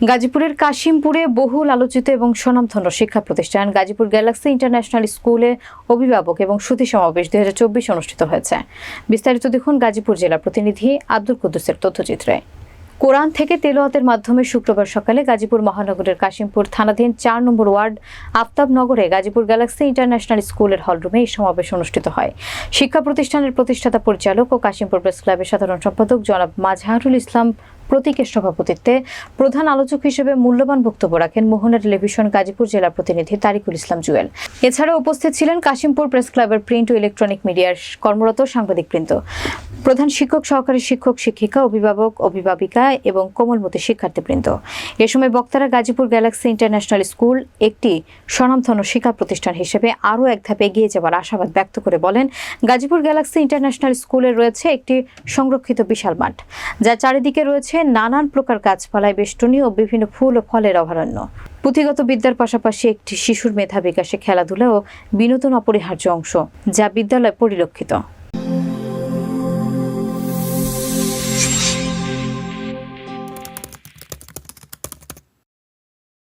গাজীপুরের কাশিমপুরে বহুল আলোচিত এবং স্বনামধন্য শিক্ষা প্রতিষ্ঠান গাজীপুর গ্যালাক্সি ইন্টারন্যাশনাল স্কুলে অভিভাবক এবং সুতি সমাবেশ দুই হাজার চব্বিশ অনুষ্ঠিত হয়েছে। বিস্তারিত দেখুন গাজীপুর জেলা প্রতিনিধি আব্দুল কুদ্দুসের তথ্যচিত্রে। কোরআন থেকে তেলোয়াতের মাধ্যমে শুক্রবার সকালে গাজীপুর মহানগরের কাশিমপুর থানাধীন চার নম্বর ওয়ার্ড আফতাবনগরে গাজীপুর গ্যালাক্সি ইন্টারন্যাশনাল স্কুলের হলরুমে এই সমাবেশ অনুষ্ঠিত হয়। শিক্ষা প্রতিষ্ঠানের প্রতিষ্ঠাতা পরিচালক ও কাশিমপুর প্রেস ক্লাবের সাধারণ সম্পাদক জনাব মাজহারুল ইসলাম প্রতীকের সভাপতিত্বে প্রধান আলোচক হিসেবে মূল্যবান বক্তব্য রাখেন মোহনা টেলিভিশন গাজীপুর জেলা প্রতিনিধি তারিকুল ইসলাম জুয়েল। এছাড়া উপস্থিত ছিলেন কাশিমপুর প্রেস ক্লাবের প্রিন্ট ও ইলেকট্রনিক মিডিয়ার কর্মরত সাংবাদিকবৃন্দ প্রধান শিক্ষক, সহকারী শিক্ষক, শিক্ষিকা, অভিভাবক, অভিভাবিকা এবং কোমলমতি শিক্ষার্থীবৃন্দ। এ সময় বক্তারা গাজীপুর গ্যালাক্সি ইন্টারন্যাশনাল স্কুল একটি স্বনামধন্য শিক্ষা প্রতিষ্ঠান হিসেবে আরও এক ধাপ এগিয়ে যাওয়ার আশাবাদ ব্যক্ত করে বলেন, গাজীপুর গ্যালাক্সি ইন্টারন্যাশনাল স্কুলে রয়েছে একটি সংরক্ষিত বিশাল মাঠ যার চারিদিকে রয়েছে নানান প্রকার গাছপালায় বেষ্টনী ও বিভিন্ন ফুল ও ফলের অভয়ারণ্য। পুঁথিগত বিদ্যার পাশাপাশি একটি শিশুর মেধা বিকাশে খেলাধুলা ও বিনোদন অপরিহার্য অংশ, যা বিদ্যালয়ে পরিলক্ষিত।